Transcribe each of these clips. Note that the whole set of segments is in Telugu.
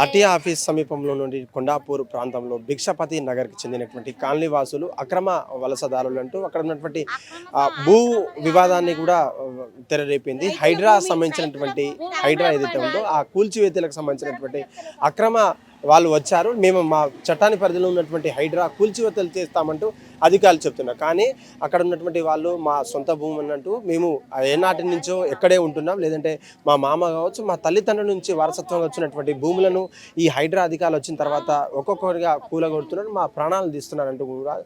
ఆర్టీఏ ఆఫీస్ సమీపంలో నుండి కొండాపూర్ ప్రాంతంలో భిక్షపతి నగర్కి చెందినటువంటి కాలనీ వాసులు అక్రమ వలసదారులు అంటూ అక్కడ ఉన్నటువంటి భూ వివాదాన్ని కూడా తెరరేపింది. హైడ్రా సంబంధించినటువంటి హైడ్రా ఏదైతే ఉందో ఆ కూల్చివేతలకు సంబంధించినటువంటి అక్రమ వాళ్ళు వచ్చారు. మేము మా చట్టాన్ని పరిధిలో ఉన్నటువంటి హైడ్రా కూల్చివేతలు చేస్తామంటూ అధికారులు చెప్తున్నారు. కానీ అక్కడ ఉన్నటువంటి వాళ్ళు మా సొంత భూమి అన్నట్టు మేము ఏనాటి నుంచో ఎక్కడే ఉంటున్నాం. లేదంటే మా మామ కావచ్చు మా తల్లిదండ్రుల నుంచి వారసత్వంగా వచ్చినటువంటి భూములను ఈ హైడ్రా అధికారులు వచ్చిన తర్వాత ఒక్కొక్కరిగా కూలగొడుతున్నారు మా ప్రాణాలు తీస్తున్నారంటూ కూడా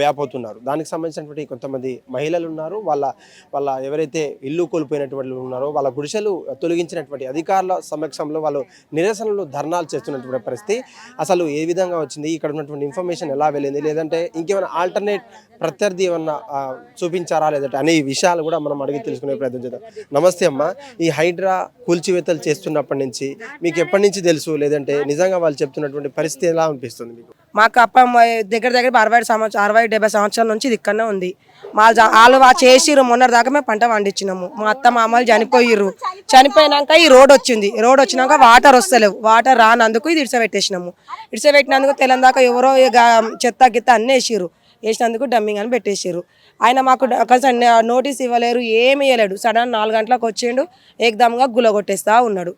వ్యాపోతున్నారు దానికి సంబంధించినటువంటి కొంతమంది మహిళలు ఉన్నారు. వాళ్ళ వాళ్ళ ఎవరైతే ఇల్లు కోల్పోయినటువంటి ఉన్నారో వాళ్ళ గుడిసెలు తొలగించినటువంటి అధికారుల సమక్షంలో వాళ్ళు నిరసనలు ధర్నాలు చేస్తున్నటువంటి పరిస్థితి. అసలు ఏ విధంగా వచ్చింది? ఇక్కడ ఉన్నటువంటి ఇన్ఫర్మేషన్ ఎలా వెళ్ళింది? లేదంటే ఇంకేమైనా ఆల్టర్నేట్ ప్రత్యర్థి ఏమన్నా చూపించారా లేదంటే అనే విషయాలు కూడా మనం అడిగి తెలుసుకునే ప్రయత్నం చేద్దాం. నమస్తే అమ్మ. ఈ హైడ్రా కూల్చివేతలు చేస్తున్నప్పటి నుంచి మీకు ఎప్పటి నుంచి తెలుసు? లేదంటే నిజంగా వాళ్ళు చెప్తున్నటువంటి పరిస్థితి ఎలా అనిపిస్తుంది మీకు? మాకు అప్ప దగ్గర దగ్గర అరవై సంవత్సరం అరవై డెబ్బై సంవత్సరాల నుంచి ఇది ఇక్కడనే ఉంది. మా వాళ్ళు వా చేసిర్రు మొన్నటి దాకా మేము పంట పండించినాము. మా అత్త మామలు చనిపోయిర్రు. చనిపోయినాక ఈ రోడ్ వచ్చింది. రోడ్ వచ్చినాక వాటర్ వస్తలేవు. వాటర్ రానందుకు ఇది ఇడిసబెట్టేసినాము. ఇడిసబెట్టినందుకు తెలంగాణ ఎవరో చెత్త గిత్త అన్నీ వేసిర్రు వేసినందుకు డమ్మింగ్ అని పెట్టేసిర్రు. ఆయన మాకు కనీసం నోటీస్ ఇవ్వలేరు ఏమి ఇవ్వలేడు సడన్ నాలుగు గంటలకు వచ్చిండు ఏకదమ్గా గులగొట్టేస్తా ఉన్నాడు.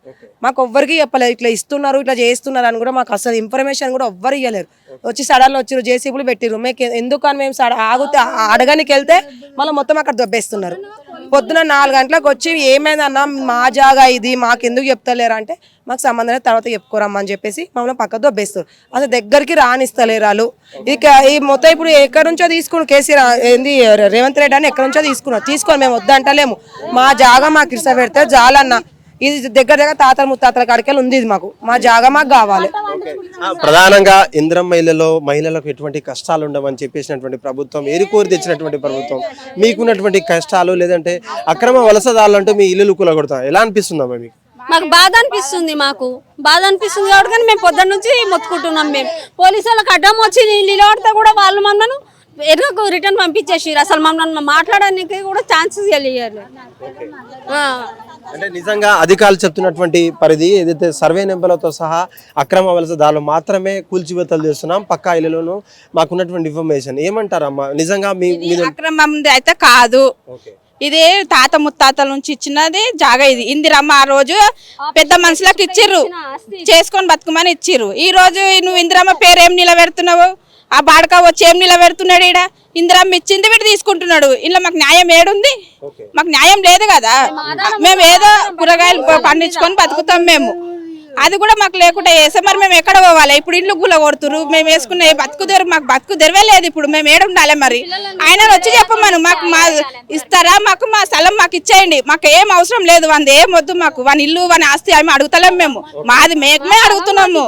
మాకు ఎవ్వరికి చెప్పలేదు ఇట్లా ఇస్తున్నారు ఇట్లా చేస్తున్నారు అని కూడా మాకు అసలు ఇన్ఫర్మేషన్ కూడా ఎవ్వరు ఇవ్వలేరు వచ్చి సడన్లో వచ్చిర్రు జేసీబీలు పెట్టిర్రు. మీకు ఎందుకు అని మేము సడ ఆగుతే అడగనికి వెళ్తే మళ్ళీ మొత్తం అక్కడ దొబ్బేస్తున్నారు. పొద్దున నాలుగు గంటలకు వచ్చి ఏమైందన్నా మా జాగా ఇది మాకు ఎందుకు చెప్తలేరు అంటే మాకు సంబంధం తర్వాత చెప్పుకోరమ్మని చెప్పేసి మమ్మల్ని పక్కతో బెస్తారు అసలు దగ్గరికి రానిస్తలేరు వాళ్ళు. ఇక ఈ మొత్తం ఇప్పుడు ఎక్కడి నుంచో తీసుకుని కేసీఆర్ ఏంది రేవంత్ రెడ్డి అని ఎక్కడి నుంచో తీసుకున్నాం తీసుకొని మేము వద్దంటలేము. మా జాగా మాకు ఇరిస పెడితే జాలన్న ఇది దగ్గర దగ్గర తాతల ముత్తాతల కాడికెళ్ళి ఉంది ఇది మాకు. మా జాగా మాకు కావాలి. ప్రధానంగా ఇంద్రం మహిళలో మహిళలకు ఎటువంటి కష్టాలు ఉండవని చెప్పేసినటువంటి ప్రభుత్వం ఏరుకోరి తెచ్చినటువంటి ప్రభుత్వం మీకున్నటువంటి కష్టాలు లేదంటే అక్రమ వలసదారులు అంటూ మీ ఇల్లు కూలగొడతాం ఎలా అనిపిస్తుందమ్మా మీకు? మాకు బాధ అనిపిస్తుంది మాకు. బాధ అనిపిస్తుంది కాబట్టి కానీ మేము పొద్దున్న నుంచి మొత్తుకుంటున్నాం మేము. పోలీసు వాళ్ళకి అడ్డం వచ్చి నిలబడితే కూడా వాళ్ళు మమ్మల్ని ఎరుగకు రిటర్న్ పంపించేసారు అసలు మమ్మల్ని మాట్లాడడానికి కూడా ఛాన్సెస్ తెలియాలి అంటే నిజంగా అధికారులు చెప్తున్నటువంటి పరిధి ఏదైతే సర్వే నెంబర్లతో సహా అక్రమ వలసదారులు మాత్రమే కూల్చివేతలు చేస్తున్నాం పక్కా ఇళ్ళలోనూ మాకున్నటువంటి ఇన్ఫర్మేషన్ ఏమంటారమ్మా? నిజంగా మీ మీద అక్రమం అయితే కాదు. ఇది తాత ముత్తాతల నుంచి ఇచ్చినది జాగా ఇది. ఇందిరమ్మ ఆ రోజు పెద్ద మనుషులకు ఇచ్చిర్రు. చేసుకొని బతుకమని ఇచ్చిర్రు. ఈ రోజు నువ్వు ఇందిరమ్మ పేరు ఏం నిలబెడుతున్నావు? ఆ బాడక వచ్చి ఏం నిలబెడుతున్నాడు ఈడ? ఇందిరమ్మ ఇచ్చింది వీడు తీసుకుంటున్నాడు. ఇంట్లో మాకు న్యాయం ఏడుంది? మాకు న్యాయం లేదు కదా. మేము ఏదో కూరగాయలు పండించుకొని బతుకుతాం మేము. అది కూడా మాకు లేకుండా చేస్తే మరి మేము ఎక్కడ పోవాలి? ఇప్పుడు ఇల్లు గుల్ల కొడుతురు మేము వేసుకున్న బతుకు తెరు మాకు బతుకు తెరవే లేదు ఇప్పుడు మేము ఏడ ఉండాలి మరి? ఆయన వచ్చి చెప్పమను మాకు మా ఇస్తారా? మాకు మా స్థలం మాకు ఇచ్చేయండి. మాకు ఏం అవసరం లేదు వంద ఏం వద్దు మాకు. వన్ ఇల్లు వాని ఆస్తి అవి అడుగుతలేం మేము. మాది మేమే అడుగుతున్నాము.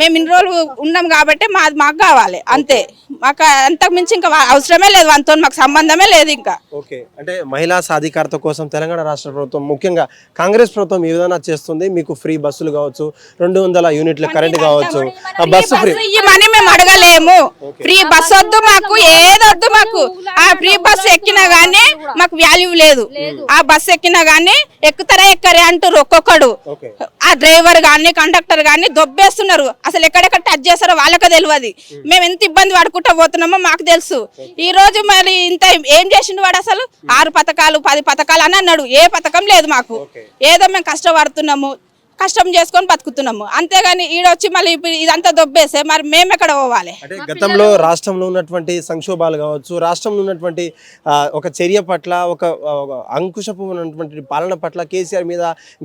మేము ఇన్ని రోజులు ఉన్నాం కాబట్టి మాది మాకు కావాలి అంతే. మాకు అంతకు మించి ఇంకా అవసరమే లేదు వానితో మాకు సంబంధమే లేదు ఇంకా. ఓకే. అంటే మహిళా సాధికారత కోసం తెలంగాణ రాష్ట్ర ప్రభుత్వం ముఖ్యంగా కాంగ్రెస్ ప్రభుత్వం ఈ విధంగా చేస్తుంది? మీకు ఫ్రీ బస్సులు కావచ్చు రెండు వందల యూనిట్ల కరెంట్ కావచ్చు. Bus free. మనీ మేము అడగలేము. ఫ్రీ బస్ వద్దు మాకు ఏదొద్దు మాకు. ఆ ఫ్రీ బస్ ఎక్కినా గానీ మాకు వాల్యూ లేదు. ఆ బస్ ఎక్కినా గానీ ఎక్కుతారా ఎక్కరే అంటారు ఒక్కొక్కడు. ఆ డ్రైవర్ గానీ కండక్టర్ గానీ దొబ్బేస్తున్నారు. అసలు ఎక్కడెక్కడ టచ్ చేస్తారో వాళ్ళకే తెలియదు మేము ఎంత ఇబ్బంది పడుకుంటా పోతున్నామో మాకు తెలుసు. ఈ రోజు మరి ఇంత ఏం చేసిండు వాడు అసలు? ఆరు పథకాలు పది పథకాలు అని అన్నాడు. ఏ పథకం లేదు మాకు. ఏదో మేము కష్టపడుతున్నాము. కష్టం చేసుకొని బతుకుతున్నాము. అంతేగాని ఈడొచ్చి మళ్ళీ ఇప్పుడు ఇదంతా దొబ్బేస్తే మరి మేము ఎక్కడ పోవాలి? అంటే గతంలో రాష్ట్రంలో ఉన్నటువంటి సంక్షోభాలు కావచ్చు రాష్ట్రంలో ఉన్నటువంటి ఒక చర్య పట్ల ఒక అంకుశపు ఉన్నటువంటి పాలన పట్ల కేసీఆర్ మీద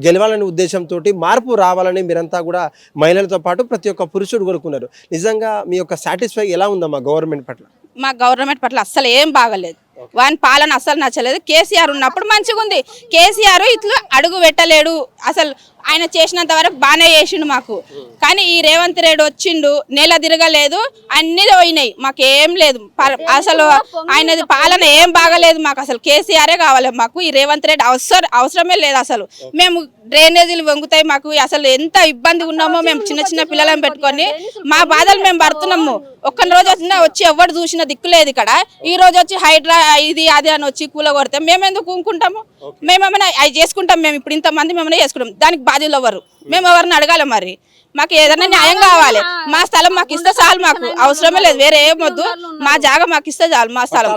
గెలవాలనే ఉద్దేశంతో మార్పు రావాలని మీరంతా కూడా మహిళలతో పాటు ప్రతి ఒక్క పురుషుడు కోరుకున్నారు. నిజంగా మీ యొక్క సాటిస్ఫై ఎలా ఉందమ్మా గవర్నమెంట్ పట్ల? మా గవర్నమెంట్ పట్ల అస్సలు ఏం బాగలేదు. వాని పాలన అస్సలు నచ్చలేదు. కేసీఆర్ ఉన్నప్పుడు మంచిగా ఉంది కేసీఆర్ ఇట్లా అడుగు పెట్టలేడు. అసలు ఆయన చేసినంత వరకు బాగానే చేసిండు మాకు. కానీ ఈ రేవంత్ రెడ్డి వచ్చిండు నెల తిరగలేదు అన్ని పోయినాయి. మాకేం లేదు. ప- అసలు ఆయనది పాలన ఏం బాగలేదు మాకు. అసలు కేసీఆరే కావాలి మాకు. ఈ రేవంత్ రెడ్డి అవసరం అవసరమే లేదు అసలు. మేము డ్రైనేజీలు వంగుతాయి మాకు. అసలు ఎంత ఇబ్బంది ఉన్నామో మేము చిన్న చిన్న పిల్లలను పెట్టుకొని మా బాధలు మేము పడుతున్నాము. ఒక్క రోజు వచ్చినా వచ్చి ఎవరు చూసిన దిక్కు లేదు ఇక్కడ. ఈ రోజు వచ్చి హైడ్రా ఇది అది అని వచ్చి కూల కొడితే మేము ఎందుకు ఊరుకుంటాము మేమేమైనా అవి చేసుకుంటాం మేము. ఇప్పుడు ఇంతమంది మేమైనా చేసుకుంటాం. దానికి బాధ్యులు ఎవరు? మేము ఎవరిని అడగాలి మరి? మాకు ఏదైనా న్యాయం కావాలి. మా స్థలం మాకు ఇస్తే చాలు మాకు. అవసరమే లేదు. వేరే ఏం వద్దు. మా జాగా మాకు ఇస్తే చాలు మా స్థలం.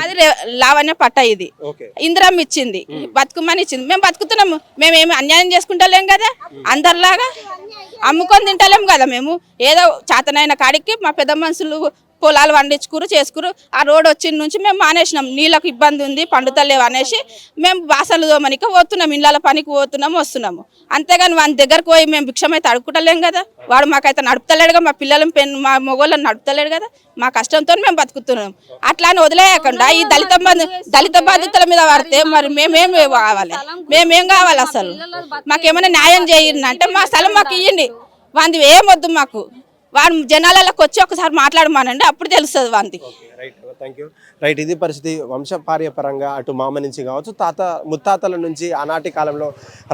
మాది లావణ్య పట్ట ఇది. ఇందిరమ్మ ఇచ్చింది. బతుకుమని ఇచ్చింది. మేము బతుకుతున్నాము. మేము ఏమి అన్యాయం చేసుకుంటలేం కదా? అందరిలాగా అమ్ముకొని తింటలేం కదా మేము? ఏదో చేతనైన కాడికి మా పెద్ద మనుషులు పొలాలు పండించుకురు చేసుకురు. ఆ రోడ్ వచ్చిన నుంచి మేము మానేసినాం. నీళ్ళకు ఇబ్బంది ఉంది పండుతలేవు అనేసి మేము బాసలు దోమనికి పోతున్నాం ఇళ్ళ పనికి పోతున్నాం వస్తున్నాము. అంతేగాని వాని దగ్గరకు పోయి మేము భిక్షమైతే అడుక్కుంటలేం కదా. వాడు మాకైతే నడుపుతలేడుగా మా పిల్లలను పెన్ మా మొగోళ్ళని నడుపుతలేడు కదా. మా కష్టంతో మేము బతుకుతున్నాం. అట్లా అని వదిలేయకుండా ఈ దళిత బంధు దళిత బాధితుల మీద పడితే మరి మేమేం కావాలి? మేమేం కావాలి అసలు? మాకేమైనా న్యాయం చేయండి అంటే మా స్థలం మాకు ఇవ్వండి వాంది ఏం వద్దు మాకు. వాడు జనాలలోకి వచ్చి ఒకసారి మాట్లాడమానండి అప్పుడు తెలుస్తుంది వాంతి థ్యాంక్ యూ రైట్ ఇది పరిస్థితి వంశపార్యపరంగా అటు మామ నుంచి కావచ్చు తాత ముత్తాతల నుంచి ఆనాటి కాలంలో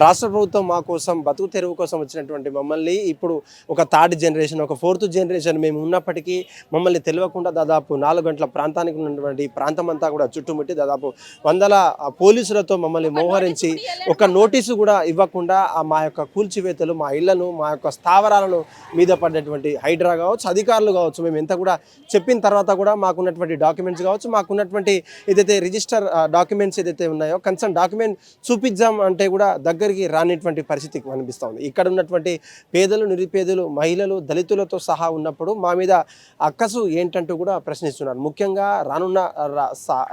రాష్ట్ర ప్రభుత్వం మా కోసం బతుకు తెరువు కోసం వచ్చినటువంటి మమ్మల్ని ఇప్పుడు ఒక థర్డ్ జనరేషన్ ఒక ఫోర్త్ జనరేషన్ మేము ఉన్నప్పటికీ మమ్మల్ని తెలియకుండా దాదాపు నాలుగు గంటల ప్రాంతానికి ఉన్నటువంటి ప్రాంతం అంతా కూడా చుట్టుముట్టి దాదాపు వందల పోలీసులతో మమ్మల్ని మోహరించి ఒక నోటీసు కూడా ఇవ్వకుండా ఆ మా యొక్క కూల్చివేతలు మా ఇళ్ళను మా యొక్క స్థావరాలను మీద పడ్డటువంటి హైడ్రా కావచ్చు అధికారులు కావచ్చు మేము ఎంత కూడా చెప్పిన తర్వాత కూడా మాకున్నటువంటి డాక్యుమెంట్స్ కావచ్చు మాకున్నటువంటి ఏదైతే రిజిస్టర్ డాక్యుమెంట్స్ ఏదైతే ఉన్నాయో కన్సర్న్ డాక్యుమెంట్ చూపించాం అంటే కూడా దగ్గరికి రానిటువంటి పరిస్థితి కనిపిస్తూ ఉంది ఇక్కడ ఉన్నటువంటి పేదలు నిరుపేదలు మహిళలు దళితులతో సహా ఉన్నప్పుడు మా మీద అక్కసు ఏంటంటూ కూడా ప్రశ్నిస్తున్నారు. ముఖ్యంగా రానున్న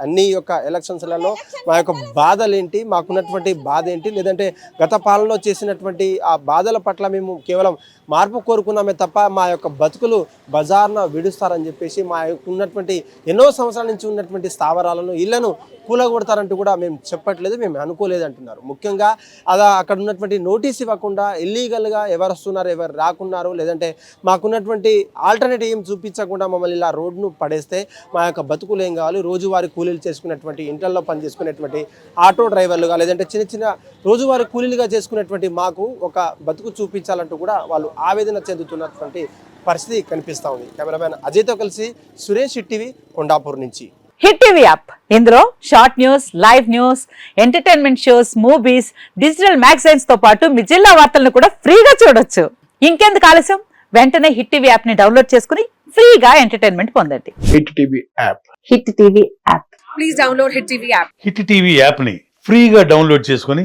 అన్ని యొక్క ఎలక్షన్స్లలో మా యొక్క బాధలేంటి? మాకున్నటువంటి బాధ ఏంటి లేదంటే గత పాలనలో చేసినటువంటి ఆ బాధల పట్ల మేము కేవలం మార్పు కోరుకున్నామే తప్ప మా యొక్క బతుకులు బజార్న విడుస్తారని చెప్పేసి మా యొక్క ఉన్నటువంటి ఎన్నో సంవత్సరాల నుంచి ఉన్నటువంటి స్థావరాలను ఇళ్ళను కూలగొడతారంటూ కూడా మేము చెప్పట్లేదు మేము అనుకోలేదు అంటున్నారు ముఖ్యంగా అలా అక్కడ ఉన్నటువంటి నోటీస్ ఇవ్వకుండా ఇల్లీగల్గా ఎవరు వస్తున్నారు ఎవరు రాకున్నారు లేదంటే మాకున్నటువంటి ఆల్టర్నేటివ్ ఏం చూపించకుండా మమ్మల్ని ఇలా రోడ్ను పడేస్తే మా యొక్క బతుకులు ఏం కావాలి? రోజువారి కూలీలు చేసుకునేటువంటి ఇంటర్లో పని చేసుకునేటువంటి ఆటో డ్రైవర్లుగా లేదంటే చిన్న చిన్న రోజువారి కూలీలుగా చేసుకునేటువంటి మాకు ఒక బతుకు చూపించాలంటూ కూడా వాళ్ళు ఆవేదన చెందుతున్నటువంటి పరిస్థితి కనిపిస్తూ ఉంది. కెమెరామ్యాన్ అజయ్తో కలిసి సురేష్ టీవీ కొండాపూర్ నుంచి. Hit TV app. ఇందులో short news live news entertainment shows movies digital మ్యాగజైన్స్తో పాటు మీ జిల్లా వార్తలను కూడా ఫ్రీగా చూడొచ్చు. ఇంకెందుకు ఆలస్యం? వెంటనే హిట్ టీవీ యాప్ని డౌన్లోడ్ చేసుకుని ఫ్రీగా ఎంటర్టైన్మెంట్ పొందండి. Hit TV app. Hit TV app. Hit TV యాప్ని ఫ్రీగా డౌన్లోడ్ చేసుకొని